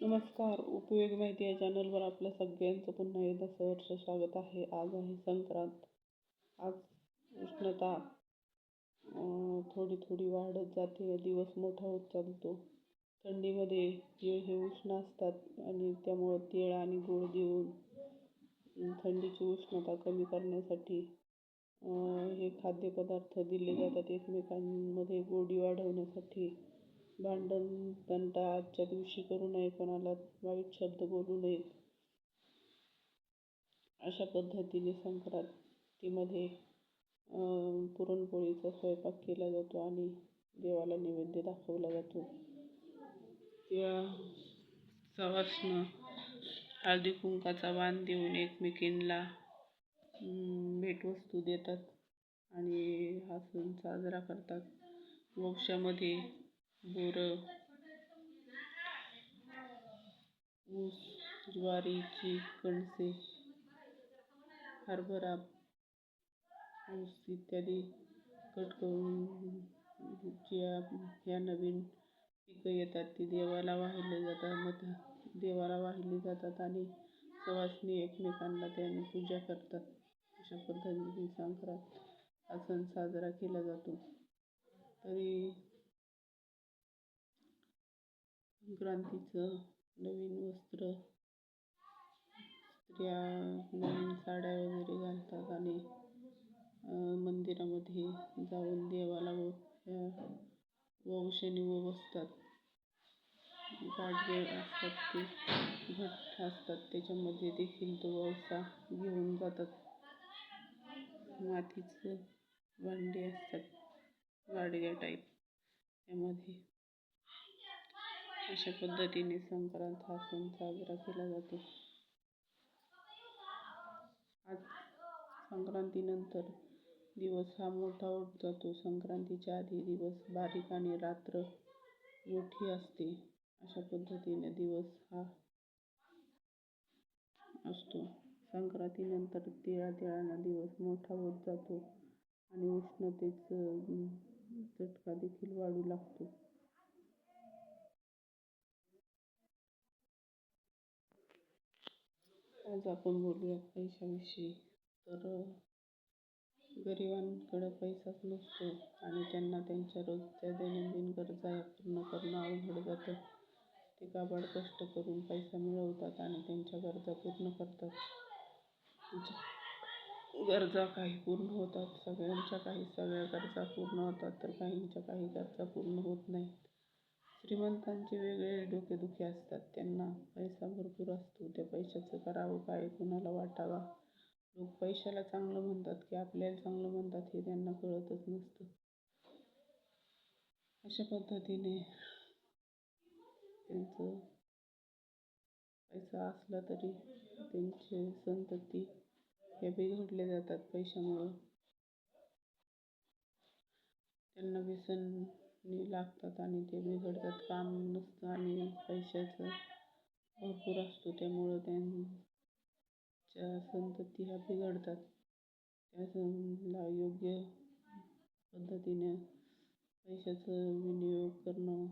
नमस्कार. उपयोग माहिती या चॅनलवर आपल्या सगळ्यांचं पुन्हा एकदा सहर्ष स्वागत आहे. आज आहे संक्रांत. आज उष्णता थोडी थोडी वाढत जाते. दिवस मोठा होत चालतो. थंडीमध्ये तीळ हे उष्ण असतात आणि त्यामुळं तीळ आणि गूळ देऊन थंडीची उष्णता कमी करण्यासाठी हे खाद्यपदार्थ दिले जातात. एकमेकांमध्ये गोडी वाढवण्यासाठी भांडण तंटा आजच्या दिवशी करू नये कोणाला वाईट शब्द बोलू नयेत. अशा पद्धतीने संक्रांतीमध्ये पुरणपोळीचा स्वयंपाक केला जातो आणि देवाला नैवेद्य दाखवला जातो. त्या सवासनं हळदी कुंकाचा वाण देऊन एकमेकींना भेटवस्तू देतात आणि हा सण साजरा करतात. वंशामध्ये बोरं. ऊस ज्वारीची कणसे हरभरा ऊस इत्यादी कट करून ज्या ह्या नवीन पिकं येतात ती देवाला वाहिली जातात. मग देवाला वाहिली जातात आणि सवासणी एकमेकांना त्याने पूजा करतात. अशा पद्धतीने संक्रांत हा सण साजरा केला जातो. तरी संक्रांतीचं नवीन वस्त्र स्त्रिया नवीन साड्या वगैरे घालतात आणि मंदिरामध्ये जाऊन देवाला व वंशनी बसतात गाडगे असतात ते घट असतात. त्याच्यामध्ये देखील तो वसा घेऊन जातात. मातीचं भांडी असतात. गाडग्या टाईप त्यामध्ये. अशा पद्धतीने संक्रांत हा सण साजरा केला जातो. आज संक्रांतीनंतर दिवस हा मोठा होत जातो. संक्रांतीच्या आधी दिवस बारीक आणि रात्र मोठी असते. अशा पद्धतीने दिवस हा असतो. संक्रांतीनंतर तिळा तिळानं दिवस मोठा होत जातो आणि उष्णतेचं चटका देखील वाढू लागतो. आज आपण बोलूया पैशाविषयी. तर गरिबांकडे पैसाच नसतो आणि त्यांना त्यांच्या रोजच्या दैनंदिन गरजा पूर्ण करणं अवघड जातं. ते काबाड कष्ट करून पैसा मिळवतात आणि त्यांच्या गरजा पूर्ण करतात. गरजा काही पूर्ण होतात. सगळ्यांच्या काही सगळ्या गरजा पूर्ण होतात तर काहींच्या काही गरजा पूर्ण होत नाहीत. श्रीमंतांचे वेगळे डोकेदुखी असतात. त्यांना पैसा भरपूर असतो. त्या पैशाचं करावं काय? कुणाला वाटावा? लोक पैशाला चांगलं म्हणतात की आपल्याला चांगलं म्हणतात हे त्यांना कळतच नसतं. अशा पद्धतीने त्यांचं पैसा असला तरी त्यांचे संतती हे बिघडले जातात पैशामुळं. त्यांना व्यसन लागतात आणि ते बिघडतात. काम नसतं आणि पैशाचं भरपूर असतो. त्यामुळं त्यांच्या संतती ह्या बिघडतात. त्याला योग्य पद्धतीने पैशाचं विनियोग करणं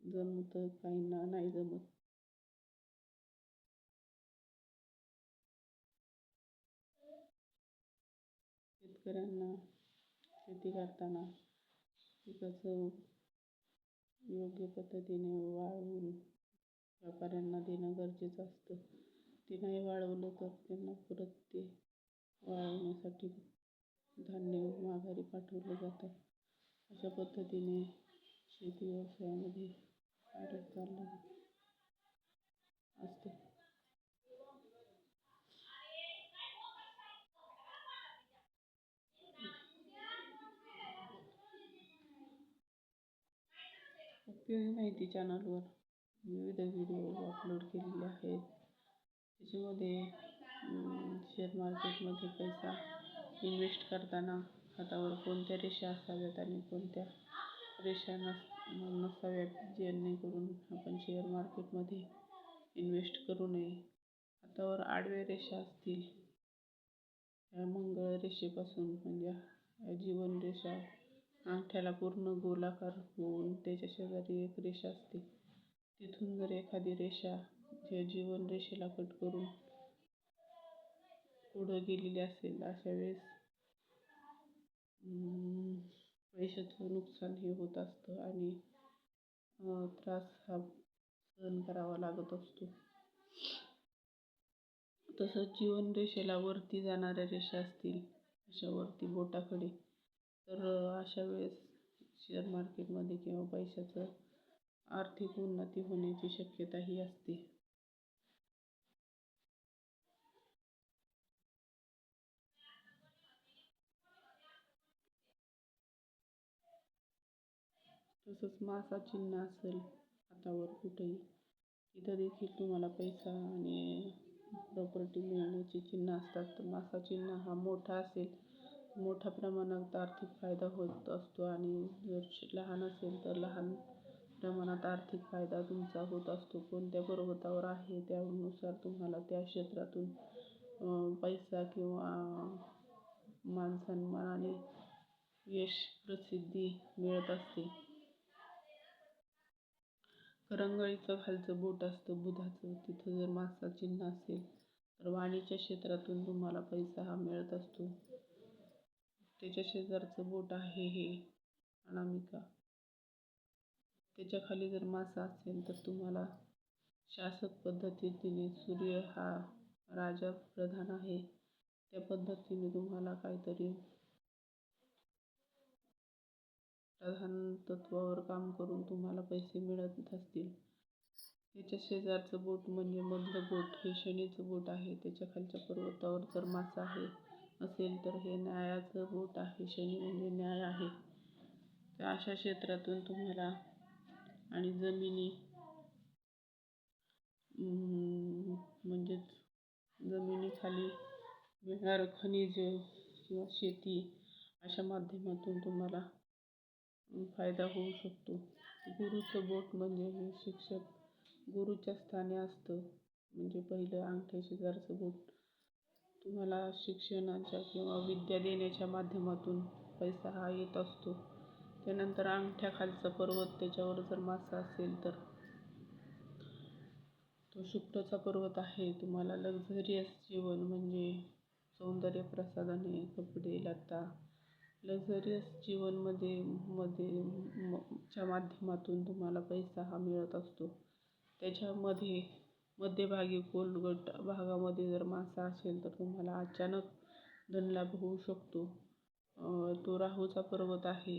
जमतं काहींना नाही जमत. शेतकऱ्यांना शेती करताना पिकाचं योग्य पद्धतीने वाळवून व्यापाऱ्यांना देणं गरजेचं असतं. ते नाही वाळवलं तर त्यांना परत ते वाळवण्यासाठी धान्य माघारी पाठवलं जातं. अशा पद्धतीने शेती व्यवसायामध्ये कार्य चाललं असतं. उपयोगी माहिती चॅनलवर विविध व्हिडिओ अपलोड केलेले आहेत. त्याच्यामध्ये शेअर मार्केटमध्ये पैसा इन्व्हेस्ट करताना हातावर कोणत्या रेषा असाव्यात आणि कोणत्या रेषा नस नसाव्यात जेणेकरून आपण शेअर मार्केटमध्ये इन्व्हेस्ट करू नये? हातावर आडव्या रेषा असतील. या मंगळ रेषेपासून म्हणजे जीवन रेषा अंगठ्याला पूर्ण गोलाकार होऊन त्याच्या शेजारी एक रेषा असते. तिथून जर एखादी रेषा जे जीवन रेषेला कट करून पुढं गेलेली असेल अशा वेळेस पैशाचं नुकसान हे होत असतं आणि त्रास हा सहन करावा लागत असतो. तसंच जीवन रेषेला वरती जाणाऱ्या रेषा असतील अशा वरती बोटाकडे तर अशा वेळेस शेअर मार्केटमध्ये किंवा पैशाचं आर्थिक उन्नती होण्याची शक्यताही असते. तसंच मासा चिन्ह असेल हातावर कुठेही तिथं देखील तुम्हाला पैसा आणि प्रॉपर्टी मिळण्याची चिन्ह असतात. तर मासा चिन्ह हा मोठा असेल मोठ्या प्रमाणात आर्थिक फायदा होत असतो आणि जर लहान असेल तर लहान प्रमाणात आर्थिक फायदा तुमचा होत असतो. कोणत्या पर्वतावर आहे त्यानुसार तुम्हाला त्या क्षेत्रातून पैसा किंवा मानसन्मान आणि यश प्रसिद्धी मिळत असते. करंगळीचं खालचं बोट असतं बुधाचं. तिथं जर मासा चिन्ह असेल तर वाणीच्या क्षेत्रातून तुम्हाला पैसा हा मिळत असतो. त्याच्या शेजारचं बोट आहे हे. अनामिका त्याच्याखाली जर मासा असेल तर तुम्हाला शासक पद्धतीने सूर्य हा राजा प्रधान आहे. त्या पद्धतीने तुम्हाला काहीतरी प्रधान तत्वावर काम करून तुम्हाला पैसे मिळत असतील. त्याच्या शेजारचं बोट म्हणजे मधलं बोट हे शनीचं बोट आहे. त्याच्या खालच्या पर्वतावर जर मासा आहे असेल तर हे न्यायाचं बोट आहे. शनी म्हणजे न्याय आहे. तर अशा क्षेत्रातून तुम्हाला आणि जमिनी म्हणजेच जमिनीखाली मिळणारं खनिज किंवा शेती अशा माध्यमातून तुम्हाला फायदा होऊ शकतो. गुरुचं बोट म्हणजे हे शिक्षक गुरुच्या स्थानी असतं. म्हणजे पहिलं अंगठ्या शेजारचं बोट. तुम्हाला शिक्षणाच्या किंवा विद्या देण्याच्या माध्यमातून पैसा हा येत असतो. त्यानंतर अंगठ्याखालचा पर्वत त्याच्यावर जर मासा असेल तर तो शुक्राचा पर्वत आहे. तुम्हाला लक्झरियस जीवन म्हणजे सौंदर्य प्रसाधने कपडे लता लक्झरियस जीवनमध्ये मध्ये च्या माध्यमातून तुम्हाला पैसा हा मिळत असतो. त्याच्यामध्ये मध्यभागी गोलगट भागामध्ये जर मासा असेल तर तुम्हाला अचानक धनलाभ होऊ शकतो. तो राहूचा पर्वत आहे.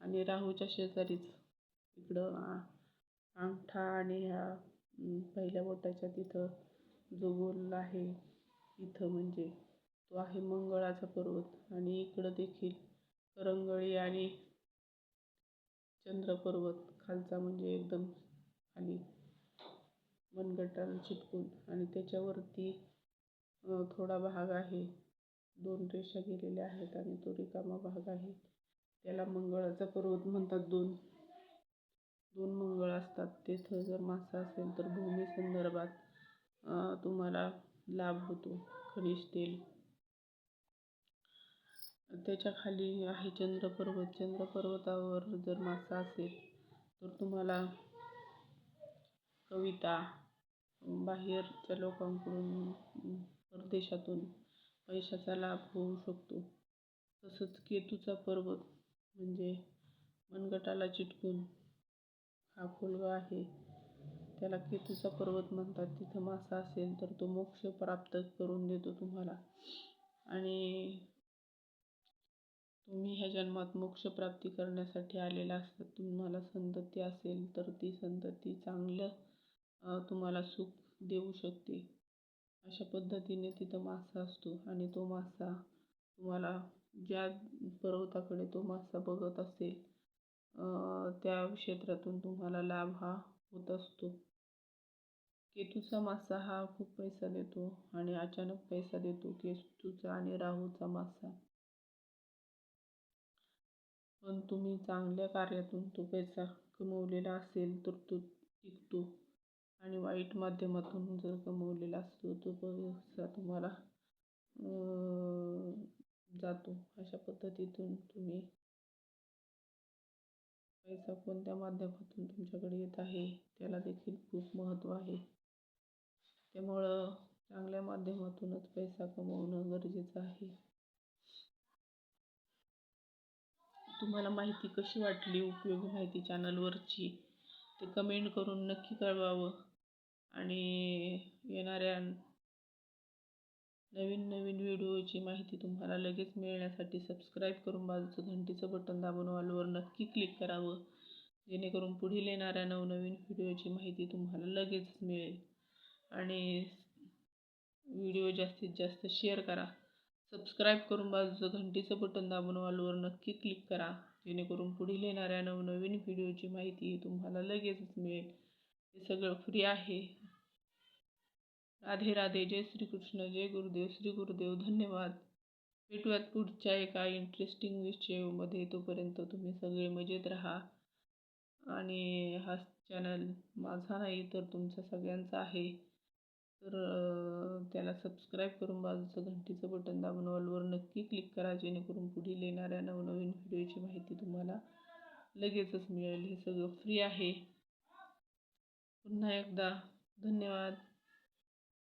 आणि राहूच्या शेजारीच इकडं अंगठा आणि ह्या पहिल्या बोटाच्या तिथं जो गोल आहे इथं म्हणजे तो आहे मंगळाचा पर्वत. आणि इकडं देखील करंगळी आणि चंद्र पर्वत खालचा म्हणजे एकदम खाली. मनगटाला चिटकून आणि त्याच्यावरती थोडा भाग आहे. दोन रेषा गेलेल्या आहेत आणि तो रिकामा भाग आहे. त्याला मंगळाचा पर्वत म्हणतात दोन. दोन मंगळ असतात. तिथं जर मासा असेल तर भूमी संदर्भात तुम्हाला लाभ होतो. खनिज तेल. त्याच्याखाली आहे चंद्रपर्वत. चंद्रपर्वतावर जर मासा असेल तर तुम्हाला कविता बाहेरच्या लोकांकडून परदेशातून पैशाचा लाभ होऊ शकतो. तसंच केतूचा पर्वत म्हणजे मनगटाला चिटकून हा खोलगा आहे. त्याला केतूचा पर्वत म्हणतात. तिथं मासा असेल तर तो मोक्ष प्राप्त करून देतो तुम्हाला. आणि तुम्ही ह्या जन्मात मोक्ष प्राप्ती करण्यासाठी आलेला असतात तुम्हाला संतती असेल तर ती संतती चांगलं तुम्हाला सुख देऊ शकते. अशा पद्धतीने तिथं मासा असतो आणि तो मासा तुम्हाला ज्या पर्वताकडे तो मासा बघत असेल त्या क्षेत्रातून तुम्हाला लाभ हा होत असतो. केतूचा मासा हा खूप पैसा देतो आणि अचानक पैसा देतो केतूचा आणि राहूचा मासा. पण तुम्ही चांगल्या कार्यातून तो पैसा कमवलेला असेल तर तो टिकतो. आणि वाईट माध्यमातून जर कमवलेला असतो तो पैसा तुम्हाला जातो. अशा पद्धतीतून तुम्ही पैसा कोणत्या माध्यमातून तुमच्याकडे येत आहे त्याला देखील खूप महत्त्व आहे. त्यामुळं चांगल्या माध्यमातूनच पैसा कमवणं गरजेचं आहे. तुम्हाला माहिती कशी वाटली उपयोगी माहिती चॅनलवरची ते कमेंट करून नक्की कळवावं. आणि येणाऱ्या नवीन नवीन व्हिडिओची माहिती तुम्हाला लगेच मिळण्यासाठी सबस्क्राईब करून बाजूचं घंटीचं बटन दाबून ऑलवर नक्की क्लिक करावं. जेणेकरून पुढील येणाऱ्या नवनवीन व्हिडिओची माहिती तुम्हाला लगेच मिळेल. आणि व्हिडिओ जास्तीत जास्त शेअर करा. सबस्क्राईब करून बाजूचं घंटीचं बटन दाबून ऑलवर नक्की क्लिक करा. जेणेकरून पुढील येणाऱ्या नवनवीन व्हिडिओची माहिती तुम्हाला लगेचच मिळेल. हे सगळं फ्री आहे. राधे राधे जय श्रीकृष्ण जय गुरुदेव श्री गुरुदेव धन्यवाद. भेटूयात पुढच्या एका इंटरेस्टिंग विषयामध्ये तोपर्यंत तुम्ही सगळे मजेत राहा. आणि हा चॅनल माझा नाही तर तुमचा सगळ्यांचा आहे. तर त्याला सबस्क्राईब करून बाजूचं घंटीचं बटन दाबून ऑलवर नक्की क्लिक करा जेणेकरून पुढील येणाऱ्या नवनवीन व्हिडिओची माहिती तुम्हाला लगेचच मिळेल. हे सगळं फ्री आहे. पुन्हा एकदा धन्यवाद.